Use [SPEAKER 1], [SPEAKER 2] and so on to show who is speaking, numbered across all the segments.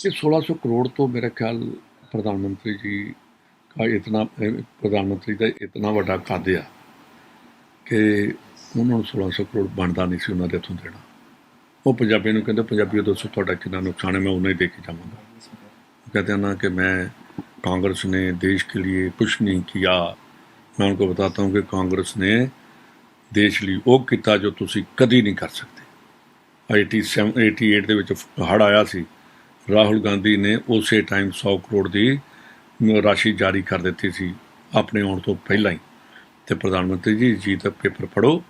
[SPEAKER 1] ये 1600 करोड़ तो मेरा ख्याल प्रधानमंत्री जी का इतना प्रधानमंत्री ਦਾ ਇਤਨਾ ਵੱਡਾ ਕੱਦ ਆ ਕਿ ਉਹਨਾਂ ਨੂੰ 1600 ਕਰੋੜ ਬਣਦਾ ਨਹੀਂ ਸੀ ਉਹਨਾਂ ਦੇ ਤੋਂ ਦੇਣਾ ਉਹ ਪੰਜਾਬੀ ਨੂੰ ਕਹਿੰਦੇ ਪੰਜਾਬੀਓ ਦੱਸੋ ਤੁਹਾਡਾ ਕਿੰਨਾ ਨੁਕਸਾਨ ਹੈ मैं उन्हें दे के जाऊंगा कहते हैं ना कि मैं कांग्रेस ने देश के लिए कुछ नहीं किया मैं उनको बताता हूँ कि कांग्रेस ने ਦੇਸ਼ ਲਈ ਉਹ ਕੀਤਾ ਜੋ ਤੁਸੀਂ ਕਦੀ ਨਹੀਂ ਕਰ ਸਕਦੇ 87 88 ਦੇ ਵਿੱਚ ਹੜ ਆਇਆ ਸੀ ਰਾਹੁਲ ਗਾਂਧੀ ਨੇ ਉਸੇ ਟਾਈਮ 100 ਕਰੋੜ ਦੀ ਰਾਸ਼ੀ ਜਾਰੀ ਕਰ ਦਿੱਤੀ ਸੀ, ਆਪਣੇ ਆਉਣ ਤੋਂ ਪਹਿਲਾਂ ਹੀ। ਤੇ ਪ੍ਰਧਾਨ ਮੰਤਰੀ ਜੀ ਜੀ ਦਾ ਪੇਪਰ ਪੜੋ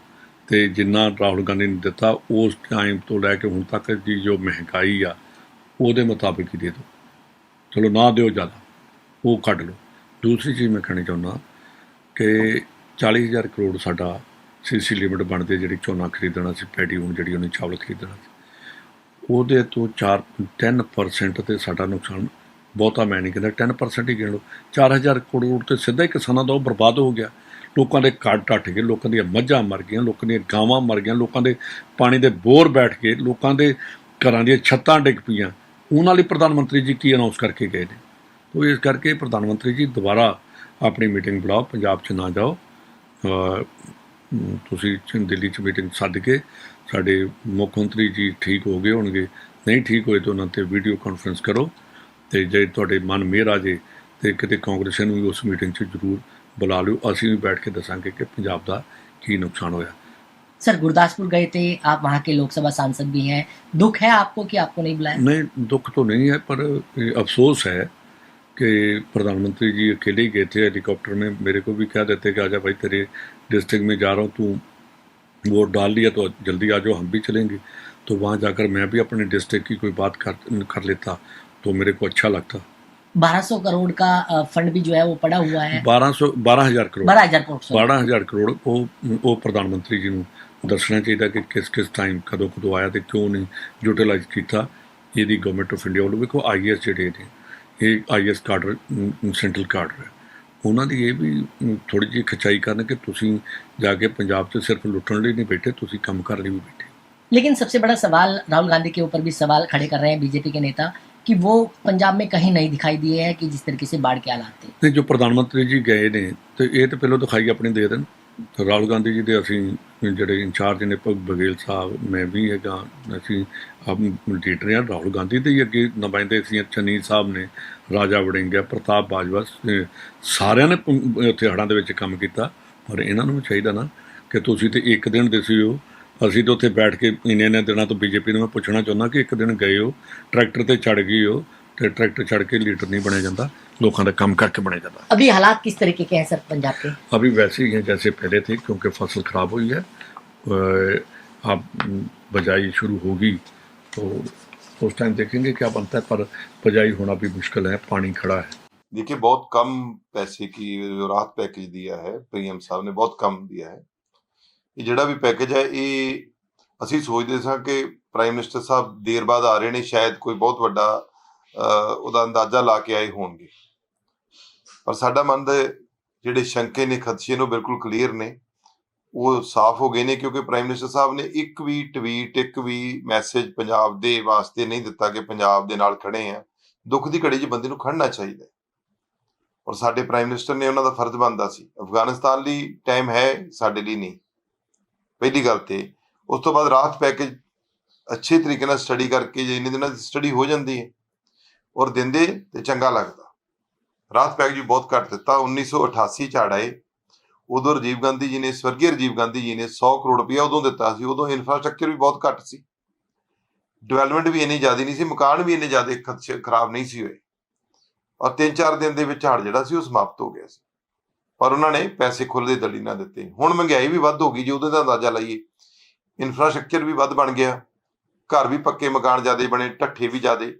[SPEAKER 1] ਤੇ ਜਿੰਨਾ ਰਾਹੁਲ ਗਾਂਧੀ ਨੇ ਦਿੱਤਾ, ਉਸ ਟਾਈਮ ਤੋਂ ਲੈ ਕੇ ਹੁਣ ਤੱਕ ਦੀ ਜੋ ਮਹਿੰਗਾਈ ਆ, ਉਹਦੇ ਮੁਤਾਬਿਕ ਹੀ ਦੇ ਦਿਓ। ਚਲੋ ਨਾ ਦਿਓ ਜ਼ਿਆਦਾ, ਉਹ ਕੱਢ ਲਓ। ਦੂਸਰੀ ਚੀਜ਼ ਮੈਂ ਕਹਿਣੀ ਚਾਹੁੰਦਾ ਕਿ 40000 ਕਰੋੜ ਸਾਡਾ ਸੀਸੀ ਲਿਮਿਟ ਬਣਦੇ, ਜਿਹੜੀ ਝੋਨਾ ਖਰੀਦਣਾ ਸੀ, ਪੈਡੀ ਹੁਣ ਜਿਹੜੀ ਉਹਨੇ ਚਾਵਲ ਖਰੀਦਣਾ ਸੀ। ਉਹਦੇ ਤੋਂ 4 10% ਤੇ ਸਾਡਾ ਨੁਕਸਾਨ ਬਹੁਤਾ ਮੈਂ ਨਹੀਂ ਕਹਿੰਦਾ 10% ਹੀ ਗਿਣ ਲਓ। 4000 ਕਰੋੜ ਤੇ ਸਿੱਧਾ ਹੀ ਕਿਸਾਨਾਂ ਦਾ ਉਹ ਬਰਬਾਦ ਹੋ ਗਿਆ। ਲੋਕਾਂ ਦੇ ਘਰ ਟੱਟ ਗਏ, ਲੋਕਾਂ ਦੀਆਂ ਮੱਝਾਂ ਮਰ ਗਈਆਂ, ਲੋਕਾਂ ਦੀਆਂ ਗਾਵਾਂ ਮਰ ਗਈਆਂ, ਲੋਕਾਂ ਦੇ ਪਾਣੀ ਦੇ ਬੋਰ ਬੈਠ ਗਏ, ਲੋਕਾਂ ਦੇ ਘਰਾਂ ਦੀਆਂ ਛੱਤਾਂ ਡਿੱਗ ਪਈਆਂ। ਉਹਨਾਂ ਲਈ ਪ੍ਰਧਾਨ ਮੰਤਰੀ ਜੀ ਕੀ ਅਨਾਉਂਸ ਕਰਕੇ ਗਏ ਨੇ? ਤੋ ਇਸ ਕਰਕੇ ਪ੍ਰਧਾਨ ਮੰਤਰੀ ਜੀ ਦੁਬਾਰਾ ਆਪਣੀ ਮੀਟਿੰਗ ਬੁਲਾਓ, ਪੰਜਾਬ 'ਚ ਨਾ ਜਾਓ। ਤੁਸੀਂ ਦਿੱਲੀ 'ਚ ਮੀਟਿੰਗ ਸੱਦ ਕੇ ਸਾਡੇ ਮੁੱਖ ਮੰਤਰੀ ਜੀ ਠੀਕ ਹੋ ਗਏ ਹੋਣਗੇ ਨਹੀਂ ਠੀਕ ਹੋਏ ਤਾਂ ਉਹਨਾਂ ਤੇ ਵੀਡੀਓ ਕਾਨਫਰੰਸ ਕਰੋ ਤੇ ਜੇ ਤੁਹਾਡੇ ਮਨ ਮੇਰ ਆ ਜੇ ਤੇ ਕਿਤੇ ਕਾਂਗਰਸ ਨੂੰ ਵੀ ਉਸ ਮੀਟਿੰਗ 'ਚ ਜ਼ਰੂਰ ਬੁਲਾ ਲਿਓ ਅਸੀਂ ਵੀ ਬੈਠ ਕੇ ਦੱਸਾਂਗੇ ਕਿ ਪੰਜਾਬ ਦਾ ਕੀ ਨੁਕਸਾਨ ਹੋਇਆ
[SPEAKER 2] सर गुरदासपुर गए थे आप वहाँ के लोकसभा सांसद भी हैं दुख है आपको कि आपको नहीं बुलाया
[SPEAKER 1] नहीं दुख तो नहीं है पर ये अफसोस है कि प्रधानमंत्री जी अकेले ही गए थे हेलीकॉप्टर में मेरे को भी कह देते कि आजा भाई तेरे डिस्ट्रिक्ट में जा रहा हूँ तू वोट डाल लिया तो जल्दी आ जाओ हम भी चलेंगे तो वहाँ जाकर मैं भी अपने डिस्ट्रिक्ट की कोई बात कर कर लेता तो मेरे को अच्छा लगता
[SPEAKER 2] 1200 करोड़ का अ, फंड भी जो है वो पड़ा हुआ है
[SPEAKER 1] बारह सौ बारह हजार करोड़
[SPEAKER 2] बारह हजार करोड़ sorry।
[SPEAKER 1] 12000 ਕਰੋੜ ਉਹ ਉਹ ਪ੍ਰਧਾਨ ਮੰਤਰੀ ਜੀ ਨੂੰ ਦੱਸਣਾ ਚਾਹੀਦਾ ਕਿ ਕਿਸ ਕਿਸ ਟਾਈਮ ਕਦੋਂ ਕਦੋਂ ਆਇਆ ਤੇ ਕਿਉਂ ਨਹੀਂ ਯੂਟਿਲਾਈਜ਼ ਕੀਤਾ ਇਹਦੀ ਗਵਰਨਮੈਂਟ ਆਫ ਇੰਡੀਆ ਵੱਲੋਂ ਵੇਖੋ ਆਈਐਸ ਜਿਹੜੇ ਨੇ ਇਹ ਆਈਐਸ ਕਾਡਰ ਸੈਂਟਰਲ ਕਾਡਰ ਹੈ ਉਹਨਾਂ ਦੀ ਇਹ ਵੀ ਥੋੜੀ ਜਿਹੀ ਖਚਾਈ ਕਰਨ ਕਿ ਤੁਸੀਂ ਜਾ ਕੇ ਪੰਜਾਬ 'ਚ ਸਿਰਫ ਲੁੱਟਣ ਲਈ ਨਹੀਂ ਬੈਠੇ ਤੁਸੀਂ ਕੰਮ ਕਰਨ ਲਈ ਵੀ ਬੈਠੇ
[SPEAKER 2] लेकिन सबसे बड़ा सवाल राहुल गांधी के ऊपर भी सवाल खड़े कर रहे हैं बीजेपी के नेता कि वो पंजाब में कहीं नहीं दिखाई दिए हैं कि जिस तरीके से बाढ़ के हालात थे
[SPEAKER 1] ਤੇ ਜੋ ਪ੍ਰਧਾਨ ਮੰਤਰੀ ਜੀ ਗਏ ਨੇ ਤੇ ਇਹ ਤਾਂ ਪਹਿਲਾਂ ਦਿਖਾਈ ਆਪਣੀ ਦੇ ਦੇਣ ਤੇ ਰਾਹੁਲ ਗਾਂਧੀ ਜੀ ਦੇ ਅਸੀਂ ਜਿਹੜੇ ਇੰਚਾਰਜ ਨੇ ਭਗ ਬਗੇਲ ਸਾਹਿਬ ਮੈਂ ਵੀ ਹੈਗਾ ਅਸੀਂ ਆਪ ਲੀਡਰ ਹਾਂ ਰਾਹੁਲ ਗਾਂਧੀ ਦੇ ਹੀ ਅੱਗੇ ਨੁਮਾਇੰਦੇ ਸੀ ਚੰਨੀ ਸਾਹਿਬ ਨੇ ਰਾਜਾ ਵੜਿੰਗਿਆ ਪ੍ਰਤਾਪ ਬਾਜਵਾ ਸ- ਸਾਰਿਆਂ ਨੇ ਪ- ਉੱਥੇ ਹੜ੍ਹਾਂ ਦੇ ਵਿੱਚ ਕੰਮ ਕੀਤਾ ਪਰ ਇਹਨਾਂ ਨੂੰ ਵੀ ਚਾਹੀਦਾ ਨਾ ਕਿ ਤੁਸੀਂ ਤੇ ਇੱਕ ਦਿਨ ਦੇ ਸੀ ਹੋ ਅਸੀਂ ਤਾਂ ਉੱਥੇ ਬੈਠ ਕੇ ਇੰਨੇ ਇੰਨੇ ਦਿਨਾਂ ਤੋਂ ਬੀਜੇਪੀ ਨੂੰ ਮੈਂ ਪੁੱਛਣਾ ਚਾਹੁੰਦਾ ਕਿ ਇੱਕ ਦਿਨ ਗਏ ਹੋ ਟਰੈਕਟਰ ਤੇ ਚੜ ਗਏ ਹੋ ਤੇ ਟਰੈਕਟਰ ਚੜ ਕੇ ਲੀਡਰ ਨਹੀਂ ਬਣਿਆ ਜਾਂਦਾ ਲੋਕਾਂ ਦਾ ਕੰਮ ਕਰਕੇ ਬਣਿਆ ਜਾਂਦਾ
[SPEAKER 2] अभी हालात किस तरीके के हैं सर पंजाब के
[SPEAKER 1] अभी वैसे ही हैं जैसे पहले थे क्योंकि फसल खराब हुई है अ, अब बजाई शुरू होगी तो उस टाइम देखेंगे क्या बनता है पर बजाई होना भी मुश्किल है पानी खड़ा है
[SPEAKER 3] देखिए बहुत कम पैसे की जो राहत पैकेज दिया है ਪੀਐਮ ਸਾਹਿਬ ਨੇ ਬਹੁਤ ਕਮ ਦਿਆ ਹੈ ਇਹ ਜਿਹੜਾ ਵੀ ਪੈਕੇਜ ਹੈ ਇਹ ਅਸੀਂ ਸੋਚਦੇ ਸਾਂ ਕਿ ਪ੍ਰਾਈਮ ਮਿਨਿਸਟਰ ਸਾਹਿਬ ਦੇਰ ਬਾਅਦ ਆ ਰਹੇ ਨੇ ਸ਼ਾਇਦ ਕੋਈ ਬਹੁਤ ਵੱਡਾ ਅਹ, ਉਹਦਾ ਅੰਦਾਜ਼ਾ ਲਾ ਕੇ ਆਏ ਹੋਣਗੇ ਪਰ ਸਾਡਾ ਮਨ ਦੇ ਜਿਹੜੇ ਸ਼ੰਕੇ ਨੇ ਖਦਸ਼ੇ ਨੇ ਉਹ ਬਿਲਕੁਲ ਕਲੀਅਰ ਨੇ ਉਹ ਸਾਫ਼ ਹੋ ਗਏ ਨੇ ਕਿਉਂਕਿ ਪ੍ਰਾਈਮ ਮਿਨਿਸਟਰ ਸਾਹਿਬ ਨੇ ਇੱਕ ਵੀ ਟਵੀਟ ਇੱਕ ਵੀ ਮੈਸੇਜ ਪੰਜਾਬ ਦੇ ਵਾਸਤੇ ਨਹੀਂ ਦਿੱਤਾ ਕਿ ਪੰਜਾਬ ਦੇ ਨਾਲ ਖੜੇ ਆ। ਦੁੱਖ ਦੀ ਘੜੀ 'ਚ ਬੰਦੇ ਨੂੰ ਖੜਨਾ ਚਾਹੀਦਾ ਔਰ ਸਾਡੇ ਪ੍ਰਾਈਮ ਮਿਨਿਸਟਰ ਨੇ ਉਹਨਾਂ ਦਾ ਫਰਜ਼ ਬਣਦਾ ਸੀ। ਅਫਗਾਨਿਸਤਾਨ ਲਈ ਟਾਈਮ ਹੈ, ਸਾਡੇ ਲਈ ਨਹੀਂ। ਪਹਿਲੀ ਗੱਲ ਤੇ, ਉਸ ਤੋਂ ਬਾਅਦ ਰਾਹਤ ਪੈਕੇਜ ਅੱਛੇ ਤਰੀਕੇ ਨਾਲ ਸਟੱਡੀ ਕਰਕੇ ਜੇ ਇੰਨੇ ਦਿਨਾਂ ਦੀ ਸਟੱਡੀ ਹੋ ਜਾਂਦੀ ਹੈ, ਔਰ ਦਿੰਦੇ ਤੇ ਚੰਗਾ ਲੱਗਦਾ। ਰਾਹਤ ਪੈਕੇਜ ਵੀ ਬਹੁਤ ਘੱਟ ਦਿੱਤਾ 1988 ਚ ਆੜਾਏ ਉਦੋਂ ਰਾਜੀਵ ਗਾਂਧੀ ਜੀ ਨੇ, ਸਵਰਗੀ ਰਾਜੀਵ ਗਾਂਧੀ ਜੀ ਨੇ 100 ਕਰੋੜ ਰੁਪਇਆ ਉਦੋਂ ਦਿੱਤਾ ਸੀ, ਉਦੋਂ ਇਨਫਰਾਸਟ੍ਰਕਚਰ ਵੀ ਬਹੁਤ ਘੱਟ ਸੀ। ਡਿਵੈਲਪਮੈਂਟ ਵੀ ਇੰਨੀ ਜ਼ਿਆਦਾ ਨਹੀਂ ਸੀ, ਮਕਾਨ ਵੀ ਇੰਨੇ ਜ਼ਿਆਦਾ ਖਦਸ਼ੇ ਖਰਾਬ ਨਹੀਂ ਸੀ ਹੋਏ। ਔਰ 3-4 ਦਿਨ ਦੇ ਵਿੱਚ ਹੜ ਜਿਹੜਾ ਸੀ ਉਹ ਸਮਾਪਤ ਹੋ ਗਿਆ ਸੀ। ਪਰ ਉਹਨਾਂ ਨੇ ਪੈਸੇ ਖੁੱਲ੍ਹਦੇ ਦਲੀ ਨਾ ਦਿੱਤੇ। ਹੁਣ ਮਹਿੰਗਾਈ ਵੀ ਵੱਧ ਹੋ ਗਈ, ਜੇ ਉਹਦੇ ਦਾ ਅੰਦਾਜ਼ਾ ਲਾਈਏ ਇਨਫਰਾਸਟ੍ਰਕਚਰ ਵੀ ਵੱਧ ਬਣ ਗਿਆ, ਘਰ ਵੀ ਪੱਕੇ ਮਕਾਨ ਜ਼ਿਆਦੇ ਬਣੇ, ਢੱਠੇ ਵੀ ਜ਼ਿਆਦੇ।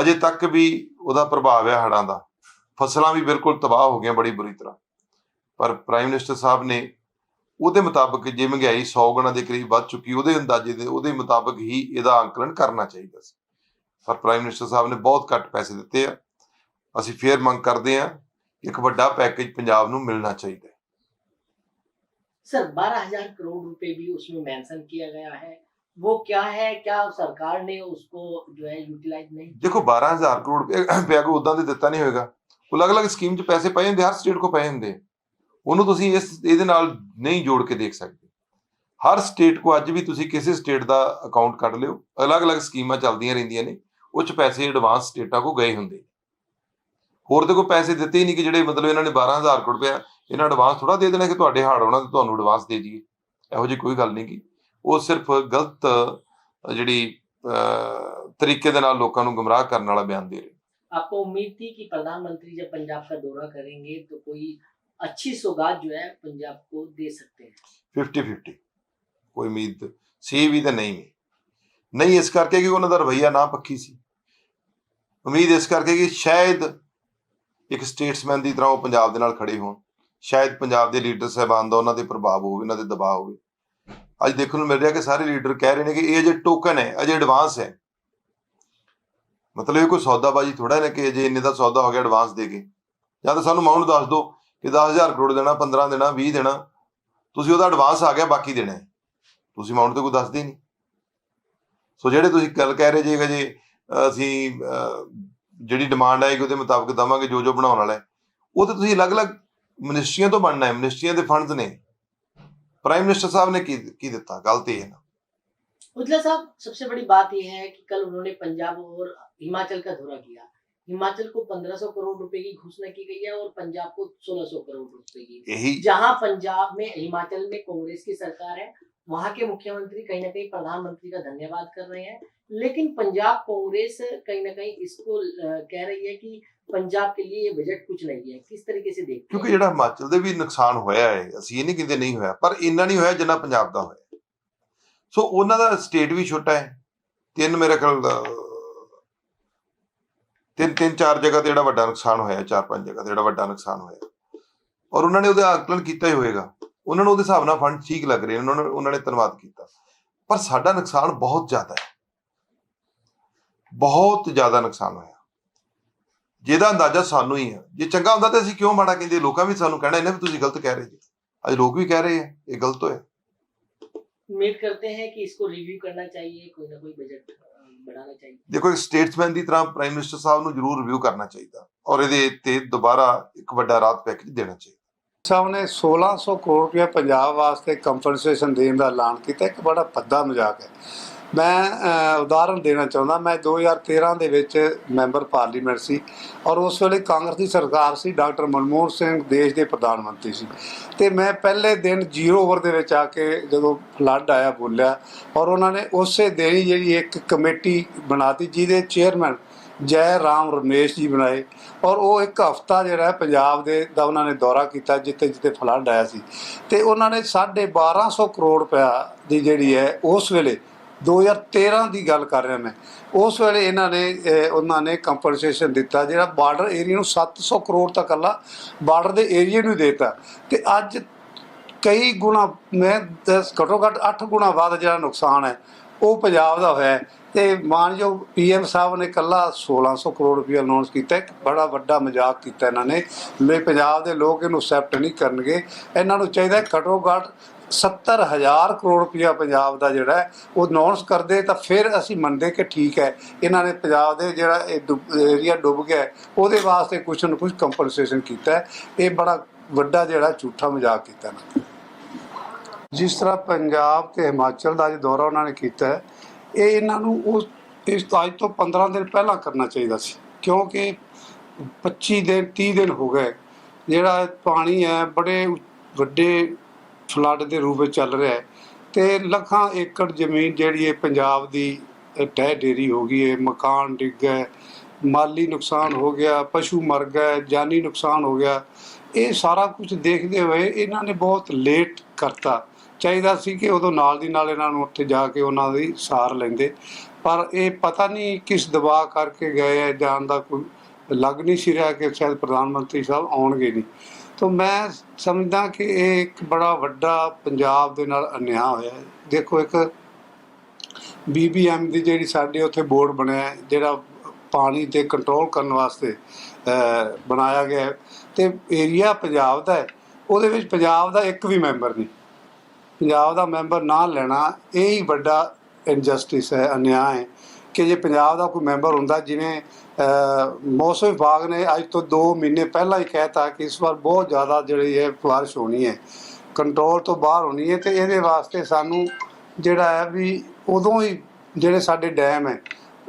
[SPEAKER 3] ਅਜੇ ਤੱਕ ਵੀ ਉਹਦਾ ਪ੍ਰਭਾਵ ਹੈ ਹੜਾਂ ਦਾ। ਫਸਲਾਂ ਵੀ ਬਿਲਕੁਲ ਤਬਾਹ ਹੋ ਗਈਆਂ ਬੜੀ ਬੁਰੀ ਤਰ੍ਹਾਂ। ਪਰ ਪ੍ਰਾਈਮ ਮਿਨਿਸਟਰ ਸਾਹਿਬ ਨੇ ਉਹਦੇ ਮੁਤਾਬਕ ਜੇ ਮਹਿੰਗਾਈ 100 ਗੁਣਾ ਦੇ ਕਰੀਬ ਵੱਧ ਚੁੱਕੀ ਉਹਦੇ ਅੰਦਾਜ਼ੇ ਦੇ ਉਹਦੇ ਮੁਤਾਬਕ ਹੀ ਇਹਦਾ ਅੰਕਲਨ ਕਰਨਾ ਚਾਹੀਦਾ ਸੀ ਪਰ ਪ੍ਰਾਈਮ ਮਿਨਿਸਟਰ ਸਾਹਿਬ ਨੇ ਬਹੁਤ ਘੱਟ ਪੈਸੇ ਦਿੱਤੇ ਆ ਅਸੀਂ ਫੇਰ ਮੰਗ ਕਰਦੇ ਹਾਂ ਕਿ ਇੱਕ ਵੱਡਾ ਪੈਕੇਜ ਪੰਜਾਬ ਨੂੰ ਮਿਲਣਾ ਚਾਹੀਦਾ ਹੈ
[SPEAKER 2] सर बारह हजार करोड़ रुपए भी उसमें मेंशन किया गया है वो क्या है क्या सरकार ने उसको जो है यूटिलाइज नहीं
[SPEAKER 3] ਦੇਖੋ 12000 ਕਰੋੜ ਰੁਪਏ ਪਿਆ ਕੋਈ ਉਦਾਂ ਦੇ ਦਿੱਤਾ ਨਹੀਂ ਹੋਏਗਾ ਕੋਈ ਅਲੱਗ-ਅਲੱਗ ਸਕੀਮ 'ਚ ਪੈਸੇ ਪਏ ਹੁੰਦੇ ਹਰ ਸਟੇਟ ਕੋ ਪਏ ਹੁੰਦੇ ਉਹਨੂੰ ਤੁਸੀਂ ਇਸ ਇਹਦੇ ਨਾਲ ਨਹੀਂ ਜੋੜ ਕੇ ਦੇਖ ਸਕਦੇ ਹਰ ਸਟੇਟ ਕੋ ਅੱਜ ਵੀ ਤੁਸੀਂ ਕਿਸੇ ਸਟੇਟ ਦਾ ਅਕਾਊਂਟ ਕੱਢ ਲਿਓ ਅਲੱਗ-ਅਲੱਗ ਸਕੀਮਾਂ ਚੱਲਦੀਆਂ ਰਹਿੰਦੀਆਂ ਨੇ ਉਹ 'ਚ ਪੈਸੇ ਐਡਵਾਂਸ ਸਟੇਟਾਂ ਕੋ ਗਏ ਹੁੰਦੇ ਹੋਰ ਤੇ ਕੋਈ ਪੈਸੇ ਦਿੱਤੇ ਹੀ ਨਹੀਂ ਕਿ ਜਿਹੜੇ ਮਤਲਬ ਇਹਨਾਂ ਨੇ 12000 ਕਰੋੜ ਰੁਪਏ ਇਹਨਾਂ ਐਡਵਾਂਸ ਥੋੜਾ ਦੇ ਦੇਣਾ ਕਿ ਤੁਹਾਡੇ ਹਾੜ ਆਉਣਾ ਤੇ ਤੁਹਾਨੂੰ ਐਡਵਾਂਸ ਦੇ ਦਈਏ ਇਹੋ ਜਿਹੀ ਕੋਈ ਗੱਲ ਨਹੀਂ ਕੀ ਉਹ ਸਿਰਫ ਗਲਤ ਅ, ਜਿਹੜੀ ਅ, ਤਰੀਕੇ ਦੇ ਨਾਲ ਲੋਕਾਂ ਨੂੰ ਗੁੰਮਰਾਹ ਕਰਨ ਵਾਲਾ ਬਿਆਨ ਦੇ ਰਹੇ
[SPEAKER 2] आपको उम्मीद थी कि प्रधानमंत्री जब पंजाब का दौरा करेंगे तो कोई अच्छी सौगात जो है पंजाब को दे सकते हैं
[SPEAKER 3] 50 50 ਕੋਈ ਉਮੀਦ ਸੀ ਵੀ ਤੇ ਨਹੀਂ ਵੀ ਨਹੀਂ ਇਸ ਕਰਕੇ ਕਿ ਉਹਨਾਂ ਦਾ ਰਵਈਆ ਨਾ ਪੱਕੀ ਸੀ ਉਮੀਦ ਇਸ ਕਰਕੇ ਕਿ ਸ਼ਾਇਦ ਇੱਕ ਸਟੇਟਸਮੈਨ ਦੀ ਤਰ੍ਹਾਂ ਉਹ ਪੰਜਾਬ ਦੇ ਨਾਲ ਖੜੇ ਹੋਣ ਸ਼ਾਇਦ ਪੰਜਾਬ ਦੇ ਲੀਡਰ ਸਾਹਿਬਾਨ ਦਾ ਉਹਨਾਂ ਤੇ ਪ੍ਰਭਾਵ ਹੋਵੇ ਉਹਨਾਂ ਤੇ ਦਬਾਅ ਹੋਵੇ ਅੱਜ ਦੇਖਣ ਨੂੰ ਮਿਲ ਰਿਹਾ ਕਿ ਸਾਰੇ ਲੀਡਰ ਕਹਿ ਰਹੇ ਨੇ ਕਿ ਇਹ ਅਜੇ ਟੋਕਨ ਹੈ ਅਜੇ ਐਡਵਾਂਸ ਹੈ ਮਤਲਬ ਇਹ ਕੋਈ ਸੌਦਾਬਾਜੀ ਥੋੜਾ ਹੈ ਕਿ ਅਜੇ ਇੰਨੇ ਦਾ ਸੌਦਾ ਹੋ ਗਿਆ ਐਡਵਾਂਸ ਦੇ ਕੇ ਜਾਂ ਤਾਂ ਸਾਨੂੰ ਅਮਾਉਂਟ ਦੱਸ ਦਿਓ ਕਿ 10000 ਕਰੋੜ ਦੇਣਾ 15 ਦੇਣਾ 20 ਦੇਣਾ ਤੁਸੀਂ ਉਹਦਾ ਐਡਵਾਂਸ ਆ ਗਿਆ ਬਾਕੀ ਦੇਣਾ ਹੈ ਤੁਸੀਂ ਅਮਾਉਂਟ ਤੇ ਕੋਈ ਦੱਸਦੇ ਨਹੀਂ ਸੋ ਜਿਹੜੇ ਤੁਸੀਂ ਗੱਲ ਕਹਿ ਰਹੇ ਜੇ ਕਿ ਜੇ ਅਸੀਂ ਅਹ, ਜਿਹੜੀ ਡਿਮਾਂਡ ਆਏਗੀ ਉਹਦੇ ਮੁਤਾਬਕ ਦਵਾਂਗੇ ਜੋ ਜੋ ਬਣਾਉਣ ਵਾਲਾ ਹੈ ਉਹ ਤੇ ਤੁਸੀਂ ਅਲੱਗ-ਅਲੱਗ ਮਿਨਿਸਟਰੀਆਂ ਤੋਂ ਬਣਨਾ ਹੈ ਮਿਨਿਸਟਰੀਆਂ ਦੇ ਫੰਡਸ ਨੇ ਪ੍ਰਾਈਮ ਮਿਨਿਸਟਰ ਸਾਹਿਬ ਨੇ ਕੀ ਕੀ ਦਿੱਤਾ ਗੱਲ ਤੇ ਇਹ ਹੈ ਨਾ
[SPEAKER 2] उजला साहब सबसे बड़ी बात यह है कि कल उन्होंने पंजाब और हिमाचल का दौरा किया हिमाचल को 1500 करोड़ रुपए की घोषणा की गई है और पंजाब को 1600 करोड़ रुपए की
[SPEAKER 3] ਇਹੀ
[SPEAKER 2] जहां पंजाब में हिमाचल में कांग्रेस की सरकार है वहां के मुख्यमंत्री कहीं ना कहीं प्रधानमंत्री का धन्यवाद कर रहे हैं लेकिन पंजाब कांग्रेस कहीं ना कहीं इसको अ, कह रही है कि पंजाब के लिए ये बजट कुछ नहीं है किस तरीके से देखते
[SPEAKER 3] ਕਿਉਂਕਿ
[SPEAKER 2] हैं
[SPEAKER 3] ਜਿਹੜਾ ਹਿਮਾਚਲ ਦੇ ਵੀ ਨੁਕਸਾਨ ਹੋਇਆ ਹੈ ਅਸੀਂ ਇਹ ਨਹੀਂ ਕਹਿੰਦੇ ਨਹੀਂ ਹੋਇਆ ਪਰ ਇੰਨਾ ਨਹੀਂ ਹੋਇਆ ਜਿੰਨਾ ਪੰਜਾਬ ਦਾ ਹੋਇਆ ਸੋ ਉਹਨਾਂ ਦਾ ਸਟੇਟ ਵੀ ਛੋਟਾ ਹੈ ਤਿੰਨ ਮੇਰੇ ਖਿਆਲ ਦਾ ਤਿੰਨ ਤਿੰਨ, ਚਾਰ ਜਗ੍ਹਾ ਤੇ ਜਿਹੜਾ ਵੱਡਾ ਨੁਕਸਾਨ ਹੋਇਆ, ਚਾਰ ਪੰਜ ਜਗ੍ਹਾ ਤੇ ਜਿਹੜਾ ਵੱਡਾ ਨੁਕਸਾਨ ਹੋਇਆ। ਔਰ ਉਹਨਾਂ ਨੇ ਉਹਦਾ ਆਕਲਨ ਕੀਤਾ ਹੀ ਹੋਏਗਾ। ਉਹਨਾਂ ਨੂੰ ਉਹਦੇ ਹਿਸਾਬ ਨਾਲ ਫੰਡ ਠੀਕ ਲੱਗ ਰਹੇ ਉਹਨਾਂ ਨੇ ਉਹਨਾਂ ਨੇ ਧੰਨਵਾਦ ਕੀਤਾ। ਪਰ ਸਾਡਾ ਨੁਕਸਾਨ ਬਹੁਤ ਜ਼ਿਆਦਾ ਹੈ। ਬਹੁਤ ਜ਼ਿਆਦਾ ਨੁਕਸਾਨ ਹੋਇਆ। ਜਿਹਦਾ ਅੰਦਾਜ਼ਾ ਸਾਨੂੰ ਹੀ ਹੈ। ਜੇ ਚੰਗਾ ਹੁੰਦਾ ਤੇ ਅਸੀਂ ਕਿਉਂ ਮਾੜਾ ਕਹਿੰਦੇ? ਲੋਕਾਂ ਵੀ ਸਾਨੂੰ ਕਹਿਣਾ ਇਹਨੇ ਵੀ ਤੁਸੀਂ ਗਲਤ ਕਹਿ ਰਹੇ ਜੀ। ਅੱਜ ਲੋਕ ਵੀ ਕਹਿ ਰਹੇ ਆ, ਇਹ ਗਲਤ ਹੋਇਆ।
[SPEAKER 2] ਉਮੀਦ ਕਰਤੇ ਹੈ ਕਿ ਇਸਕੋ ਰਿਵਿਊ ਕਰਨਾ ਚਾਹੀਏ, ਕੋਈ ਨਾ ਕੋਈ ਬਜਟ
[SPEAKER 3] ਦੇਖੋ ਇੱਕ ਸਟੇਟਸਮੈਨ ਦੀ ਤਰ੍ਹਾਂ ਪ੍ਰਾਈਮ ਮਿਨਿਸਟਰ ਸਾਹਿਬ ਨੂੰ ਜ਼ਰੂਰ ਰਿਵਿਊ ਕਰਨਾ ਚਾਹੀਦਾ ਔਰ ਇਹਦੇ ਤੇ ਦੁਬਾਰਾ ਇੱਕ ਵੱਡਾ ਰਾਤ ਪੈਕੇਜ ਦੇਣਾ ਚਾਹੀਦਾ।
[SPEAKER 4] ਸਾਹਿਬ ਨੇ 1600 ਕਰੋੜ ਰੁਪਏ ਪੰਜਾਬ ਵਾਸਤੇ ਕੰਪਨਸੇਸ਼ਨ ਦੇਣ ਦਾ ਐਲਾਨ ਕੀਤਾ ਇੱਕ ਬੜਾ ਭੱਦਾ ਮਜ਼ਾਕ ਹੈ। ਮੈਂ ਅਹ, ਉਦਾਹਰਨ ਦੇਣਾ ਚਾਹੁੰਦਾ ਮੈਂ 2013 ਦੇ ਵਿੱਚ ਮੈਂਬਰ ਪਾਰਲੀਮੈਂਟ ਸੀ ਔਰ ਉਸ ਵੇਲੇ ਕਾਂਗਰਸ ਦੀ ਸਰਕਾਰ ਸੀ ਡਾਕਟਰ ਮਨਮੋਹਨ ਸਿੰਘ ਦੇਸ਼ ਦੇ ਪ੍ਰਧਾਨ ਮੰਤਰੀ ਸੀ। ਤੇ ਮੈਂ ਪਹਿਲੇ ਦਿਨ ਜ਼ੀਰੋ ਓਵਰ ਦੇ ਵਿੱਚ ਆ ਕੇ ਜਦੋਂ ਫਲੱਡ ਆਇਆ ਬੋਲਿਆ ਔਰ ਉਹਨਾਂ ਨੇ ਉਸੇ ਦਿਨ ਹੀ ਜਿਹੜੀ ਇੱਕ ਕਮੇਟੀ ਬਣਾਤੀ ਜਿਹਦੇ ਚੇਅਰਮੈਨ ਜੈ ਰਾਮ ਰਮੇਸ਼ ਜੀ ਬਣਾਏ ਔਰ ਉਹ ਇੱਕ ਹਫਤਾ ਜਿਹੜਾ ਪੰਜਾਬ ਦੇ ਦਾ ਉਹਨਾਂ ਨੇ ਦੌਰਾ ਕੀਤਾ ਜਿੱਥੇ ਜਿੱਥੇ ਫਲੱਡ ਆਇਆ ਸੀ। ਤੇ ਉਹਨਾਂ ਨੇ 1250 ਕਰੋੜ ਰੁਪਇਆ ਦੀ ਜਿਹੜੀ ਹੈ ਉਸ ਵੇਲੇ 2013 ਦੀ ਗੱਲ ਕਰ ਰਿਹਾ ਮੈਂ। ਉਸ ਵੇਲੇ ਇਹਨਾਂ ਨੇ ਉਹਨਾਂ ਨੇ ਕੰਪਨਸੇਸ਼ਨ ਦਿੱਤਾ, ਜਿਹੜਾ ਬਾਰਡਰ ਏਰੀਆ ਨੂੰ 700 ਕਰੋੜ ਤੱਕ ਅੱਲਾ ਬਾਰਡਰ ਦੇ ਏਰੀਆ ਨੂੰ ਦਿੱਤਾ। ਤੇ ਅੱਜ ਕਈ ਗੁਣਾ, ਮੈਂ ਦਸ- ਘੱਟੋ ਘੱਟ 8 ਗੁਣਾ ਵੱਧ ਜਿਹੜਾ ਨੁਕਸਾਨ ਹੈ, ਉਹ ਪੰਜਾਬ ਦਾ ਹੋਇਆ ਹੈ। ਤੇ ਮਾਨਯੋਗ ਪੀਐਮ ਸਾਹਿਬ ਨੇ ਕੱਲਾ 1600 ਕਰੋੜ ਰੁਪਏ ਅਨਾਉਂਸ ਕੀਤਾ ਬੜਾ ਵੱਡਾ ਮਜ਼ਾਕ ਕੀਤਾ ਇਹਨਾਂ ਨੇ। ਲੈ ਪੰਜਾਬ ਦੇ ਲੋਕ ਇਹਨੂੰ ਐਕਸੈਪਟ ਨਹੀਂ ਕਰਨਗੇ। ਇਹਨਾਂ ਨੂੰ ਚਾਹੀਦਾ ਹੈ ਘੱਟੋ ਘੱਟ 70000 ਕਰੋੜ ਰੁਪਇਆ ਪੰਜਾਬ ਦਾ ਜਿਹੜਾ ਉਹ ਅਨਾਉਂਸ ਕਰਦੇ ਤਾਂ ਫਿਰ ਅਸੀਂ ਮੰਨਦੇ ਕਿ ਠੀਕ ਹੈ। ਇਹਨਾਂ ਨੇ ਪੰਜਾਬ ਦੇ ਜਿਹੜਾ ਇਹ ਏਰੀਆ ਡੁੱਬ ਗਿਆ ਉਹਦੇ ਵਾਸਤੇ ਕੁਝ ਨਾ ਕੁਝ ਕੰਪਨਸੇਸ਼ਨ ਕੀਤਾ ਇਹ ਬੜਾ ਵੱਡਾ ਜਿਹੜਾ ਝੂਠਾ ਮਜ਼ਾਕ ਕੀਤਾ ਨਾ। ਜਿਸ ਤਰ੍ਹਾਂ ਪੰਜਾਬ ਤੇ ਹਿਮਾਚਲ ਦਾ ਅੱਜ ਦੌਰਾ ਉਹਨਾਂ ਨੇ ਕੀਤਾ ਇਹ ਇਹਨਾਂ ਨੂੰ ਉਸ ਇਸ ਤੋਂ ਅੱਜ ਤੋਂ 15 ਦਿਨ ਪਹਿਲਾਂ ਕਰਨਾ ਚਾਹੀਦਾ ਸੀ। ਕਿਉਂਕਿ 25 ਦਿਨ 30 ਦਿਨ ਹੋ ਗਏ। ਜਿਹੜਾ ਪਾਣੀ ਹੈ, ਬੜੇ ਵੱਡੇ ਫਲੱਡ ਦੇ ਰੂਪ ਵਿੱਚ ਚੱਲ ਰਿਹਾ ਹੈ ਤੇ ਲੱਖਾਂ ਏਕੜ ਜ਼ਮੀਨ ਜਿਹੜੀ ਹੈ ਪੰਜਾਬ ਦੀ ਟਹਿ ਢਹਿ ਹੋ ਗਈ ਹੈ, ਮਕਾਨ ਡਿੱਗ ਗਏ ਮਾਲੀ ਨੁਕਸਾਨ ਹੋ ਗਿਆ, ਪਸ਼ੂ ਮਰ ਗਏ, ਜਾਨੀ ਨੁਕਸਾਨ ਹੋ ਗਿਆ। ਇਹ ਸਾਰਾ ਕੁਝ ਦੇਖਦੇ ਹੋਏ ਇਹਨਾਂ ਨੇ ਬਹੁਤ ਲੇਟ ਕਰਤਾ। ਚਾਹੀਦਾ ਸੀ ਕਿ ਉਦੋਂ ਨਾਲ ਦੀ ਨਾਲ ਇਹਨਾਂ ਨੂੰ ਉੱਥੇ ਜਾ ਕੇ ਉਹਨਾਂ ਦੀ ਸਾਰ ਲੈਂਦੇ। ਪਰ ਇਹ ਪਤਾ ਨਹੀਂ ਕਿਸ ਦਬਾਅ ਕਰਕੇ ਗਏ ਹੈ, ਜਾਣ ਦਾ ਕੋਈ ਲੱਗ ਨਹੀਂ ਸੀ ਰਿਹਾ ਕਿ ਸ਼ਾਇਦ ਪ੍ਰਧਾਨ ਮੰਤਰੀ ਸਾਹਿਬ ਆਉਣਗੇ ਨਹੀਂ। ਤਾਂ ਮੈਂ ਸਮਝਦਾ ਕਿ ਇਹ ਇੱਕ ਬੜਾ ਵੱਡਾ ਪੰਜਾਬ ਦੇ ਨਾਲ ਅਨਿਆ ਹੋਇਆ ਹੈ। ਦੇਖੋ ਇੱਕ ਬੀਬੀਐਮ ਦੀ ਜਿਹੜੀ ਸਾਡੇ ਉੱਥੇ ਬੋਰਡ ਬਣਿਆ ਜਿਹੜਾ ਪਾਣੀ ਤੇ ਕੰਟਰੋਲ ਕਰਨ ਵਾਸਤੇ ਬਣਾਇਆ ਗਿਆ ਹੈ ਤੇ ਏਰੀਆ ਪੰਜਾਬ ਦਾ ਹੈ। ਉਹਦੇ ਵਿੱਚ ਪੰਜਾਬ ਦਾ ਇੱਕ ਵੀ ਮੈਂਬਰ ਨਹੀਂ। ਪੰਜਾਬ ਦਾ ਮੈਂਬਰ ਨਾ ਲੈਣਾ, ਇਹ ਹੀ ਵੱਡਾ ਇਨਜਸਟਿਸ ਹੈ, ਅਨਿਆਂ ਹੈ ਕਿ ਜੇ ਪੰਜਾਬ ਦਾ ਕੋਈ ਮੈਂਬਰ ਹੁੰਦਾ, ਜਿਵੇਂ ਮੌਸਮ ਵਿਭਾਗ ਨੇ ਅੱਜ ਤੋਂ 2 ਮਹੀਨੇ ਪਹਿਲਾਂ ਹੀ ਕਹਿਤਾ ਕਿ ਇਸ ਵਾਰ ਬਹੁਤ ਜ਼ਿਆਦਾ ਜਿਹੜੀ ਹੈ ਬਾਰਿਸ਼ ਹੋਣੀ ਹੈ। ਕੰਟਰੋਲ ਤੋਂ ਬਾਹਰ ਹੋਣੀ ਹੈ ਤੇ ਇਹਦੇ ਵਾਸਤੇ ਸਾਨੂੰ ਜਿਹੜਾ ਹੈ ਵੀ ਉਦੋਂ ਹੀ ਜਿਹੜੇ ਸਾਡੇ ਡੈਮ ਹੈ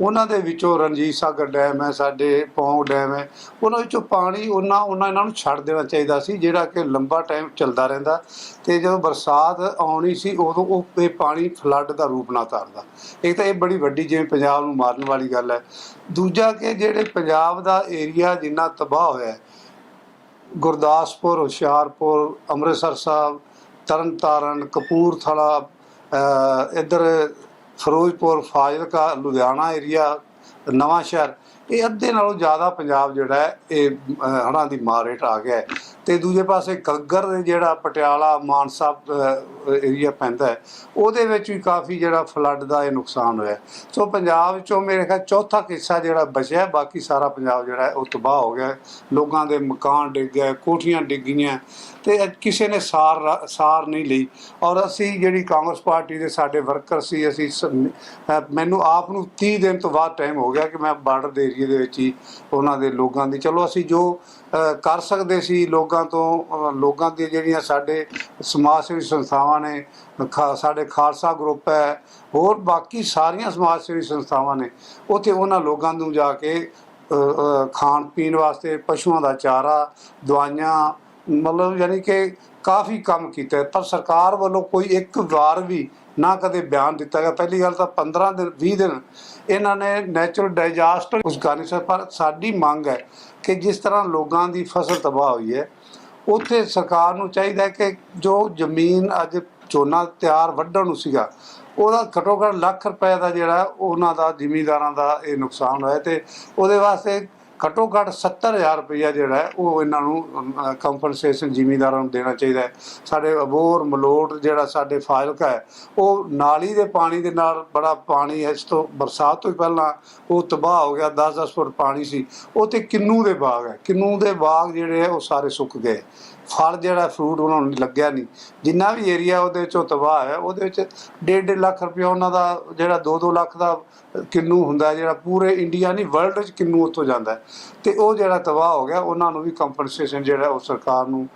[SPEAKER 4] ਉਹਨਾਂ ਦੇ ਵਿੱਚੋਂ ਰਣਜੀਤ ਸਾਗਰ ਡੈਮ ਹੈ, ਸਾਡੇ ਪੌਂਗ ਡੈਮ ਹੈ। ਉਹਨਾਂ ਵਿੱਚੋਂ ਪਾਣੀ ਉਹਨਾਂ ਉਹਨਾਂ ਇਹਨਾਂ ਨੂੰ ਛੱਡ ਦੇਣਾ ਚਾਹੀਦਾ ਸੀ, ਜਿਹੜਾ ਕਿ ਲੰਬਾ ਟਾਈਮ ਚੱਲਦਾ ਰਹਿੰਦਾ ਤੇ ਜਦੋਂ ਬਰਸਾਤ ਆਉਣੀ ਸੀ ਉਦੋਂ ਉਹ ਇਹ ਪਾਣੀ ਫਲੱਡ ਦਾ ਰੂਪ ਨਾ ਧਾਰਦਾ ਇੱਕ ਤਾਂ ਇਹ ਬੜੀ ਵੱਡੀ ਜਿਵੇਂ ਪੰਜਾਬ ਨੂੰ ਮਾਰਨ ਵਾਲੀ ਗੱਲ ਹੈ। ਦੂਜਾ ਕਿ ਜਿਹੜੇ ਪੰਜਾਬ ਦਾ ਏਰੀਆ ਜਿੰਨਾ ਤਬਾਹ ਹੋਇਆ ਗੁਰਦਾਸਪੁਰ, ਹੁਸ਼ਿਆਰਪੁਰ, ਅੰਮ੍ਰਿਤਸਰ ਸਾਹਿਬ, ਤਰਨਤਾਰਨ, ਕਪੂਰਥਲਾ ਇੱਧਰ ਫਿਰੋਜ਼ਪੁਰ, ਫਾਜ਼ਿਲਕਾ, ਲੁਧਿਆਣਾ ਏਰੀਆ ਨਵਾਂ ਸ਼ਹਿਰ ਇਹ ਅੱਧੇ ਨਾਲੋਂ ਜ਼ਿਆਦਾ ਪੰਜਾਬ ਜਿਹੜਾ ਹੈ, ਇਹ ਹੜ੍ਹਾਂ ਦੀ ਮਾਰ ਹੇਠ ਆ ਗਿਆ ਹੈ। ਤੇ ਦੂਜੇ ਪਾਸੇ ਗੱਗਰ ਜਿਹੜਾ ਪਟਿਆਲਾ, ਮਾਨਸਾ ਏਰੀਆ ਪੈਂਦਾ ਉਹਦੇ ਵਿੱਚ ਵੀ ਕਾਫੀ ਜਿਹੜਾ ਫਲੱਡ ਦਾ ਇਹ ਨੁਕਸਾਨ ਹੋਇਆ ਸੋ ਪੰਜਾਬ 'ਚੋਂ ਮੇਰੇ ਖਿਆਲ ਚੌਥਾ ਹਿੱਸਾ ਜਿਹੜਾ ਬਚਿਆ, ਬਾਕੀ ਸਾਰਾ ਪੰਜਾਬ ਜਿਹੜਾ ਉਹ ਤਬਾਹ ਹੋ ਗਿਆ ਲੋਕਾਂ ਦੇ ਮਕਾਨ ਡਿੱਗ ਗਏ, ਕੋਠੀਆਂ ਡਿੱਗ ਗਈਆਂ ਤੇ ਕਿਸੇ ਨੇ ਸਾਰ ਸਾਰ ਨਹੀਂ ਲਈ। ਔਰ ਅਸੀਂ ਜਿਹੜੀ ਕਾਂਗਰਸ ਪਾਰਟੀ ਦੇ ਸਾਡੇ ਵਰਕਰ ਸੀ, ਅਸੀਂ ਸ- ਮੈਨੂੰ ਆਪ ਨੂੰ 30 ਦਿਨ ਤੋਂ ਬਾਅਦ ਟਾਈਮ ਹੋ ਗਿਆ ਕਿ ਮੈਂ ਬਾਰਡਰ ਦੇ ਏਰੀਏ ਦੇ ਵਿੱਚ ਹੀ ਉਹਨਾਂ ਦੇ ਲੋਕਾਂ ਦੀ, ਚਲੋ ਅਸੀਂ ਜੋ ਕਰ ਸਕਦੇ ਸੀ ਲੋਕਾਂ ਤੋਂ ਲੋਕਾਂ ਦੀ ਜਿਹੜੀਆਂ ਸਾਡੇ ਸਮਾਜ ਸੇਵੀ ਸੰਸਥਾਵਾਂ ਨੇ, ਖਾ- ਸਾਡੇ ਖਾਲਸਾ ਗਰੁੱਪ ਹੈ, ਹੋਰ ਬਾਕੀ ਸਾਰੀਆਂ ਸਮਾਜ ਸੇਵੀ ਸੰਸਥਾਵਾਂ ਨੇ, ਉੱਥੇ ਉਹਨਾਂ ਲੋਕਾਂ ਨੂੰ ਜਾ ਕੇ ਖਾਣ ਪੀਣ ਵਾਸਤੇ ਪਸ਼ੂਆਂ ਦਾ ਚਾਰਾ, ਦਵਾਈਆਂ, ਮਤਲਬ ਯਾਨੀ ਕਿ ਕਾਫੀ ਕੰਮ ਕੀਤਾ ਪਰ ਸਰਕਾਰ ਵੱਲੋਂ ਕੋਈ ਇੱਕ ਵਾਰ ਵੀ ਨਾ ਕਦੇ ਬਿਆਨ ਦਿੱਤਾ ਗਿਆ। ਪਹਿਲੀ ਗੱਲ ਤਾਂ 15 ਦਿਨ 20 ਦਿਨ ਇਹਨਾਂ ਨੇ ਨੈਚੁਰਲ ਡਾਈਜ਼ਾਸਟਰ ਉਸ ਨਹੀਂ ਸਰ ਪਰ ਸਾਡੀ ਮੰਗ ਹੈ ਕਿ ਜਿਸ ਤਰ੍ਹਾਂ ਲੋਕਾਂ ਦੀ ਫਸਲ ਤਬਾਹ ਹੋਈ ਹੈ, ਉੱਥੇ ਸਰਕਾਰ ਨੂੰ ਚਾਹੀਦਾ ਹੈ ਕਿ ਜੋ ਜ਼ਮੀਨ ਅੱਜ ਝੋਨਾ ਤਿਆਰ ਵੱਢਣ ਨੂੰ ਸੀਗਾ, ਉਹਦਾ ਘੱਟੋ ਘੱਟ ਲੱਖ ਰੁਪਏ ਦਾ ਜਿਹੜਾ ਉਹਨਾਂ ਦਾ ਜ਼ਿਮੀਂਦਾਰਾਂ ਦਾ ਇਹ ਨੁਕਸਾਨ ਹੋਇਆ ਤੇ ਉਹਦੇ ਵਾਸਤੇ ਘੱਟੋ ਘੱਟ 70000 ਰੁਪਇਆ ਜਿਹੜਾ ਉਹ ਇਹਨਾਂ ਨੂੰ ਕੰਪਨਸੇਸ਼ਨ ਜ਼ਿਮੀਦਾਰਾਂ ਨੂੰ ਦੇਣਾ ਚਾਹੀਦਾ ਹੈ। ਸਾਡੇ ਅਬੋਰ ਮਲੋਟ ਜਿਹੜਾ ਸਾਡੇ ਫਾਜ਼ਿਲਕਾ ਹੈ, ਉਹ ਨਾਲੀ ਦੇ ਪਾਣੀ ਦੇ ਨਾਲ ਬੜਾ ਪਾਣੀ ਹੈ। ਇਸ ਤੋਂ ਬਰਸਾਤ ਤੋਂ ਪਹਿਲਾਂ ਉਹ ਤਬਾਹ ਹੋ ਗਿਆ 10-10 ਫੁੱਟ ਪਾਣੀ ਸੀ। ਉਹ ਤੇ ਕਿੰਨੂ ਦੇ ਬਾਗ ਹੈ। ਕਿੰਨੂ ਦੇ ਬਾਗ ਜਿਹੜੇ ਹੈ ਉਹ ਸਾਰੇ ਸੁੱਕ ਗਏ। ਫਲ ਜਿਹੜਾ ਫਰੂਟ ਉਹਨਾਂ ਨੂੰ ਲੱਗਿਆ ਨਹੀਂ। ਜਿੰਨਾ ਵੀ ਏਰੀਆ ਉਹਦੇ ਵਿੱਚੋਂ ਤਬਾਹ ਹੈ ਉਹਦੇ ਵਿੱਚ 1.5 ਲੱਖ ਰੁਪਏ ਉਹਨਾਂ ਦਾ ਜਿਹੜਾ 2-2 ਲੱਖ ਦਾ ਕਿੰਨੂ ਹੁੰਦਾ ਜਿਹੜਾ ਪੂਰੇ ਇੰਡੀਆ ਨਹੀਂ ਵਰਲਡ ਵਿੱਚ ਕਿੰਨੂ ਉੱਥੋਂ ਜਾਂਦਾ ਹੈ। ਤੇ ਉਹ ਜਿਹੜਾ ਤਬਾਹ ਹੋ ਗਿਆ, ਉਹਨਾਂ ਨੂੰ ਵੀ ਕੰਪਨਸੇਸ਼ਨ ਜਿਹੜਾ ਉਹ ਸਰਕਾਰ ਨੂੰ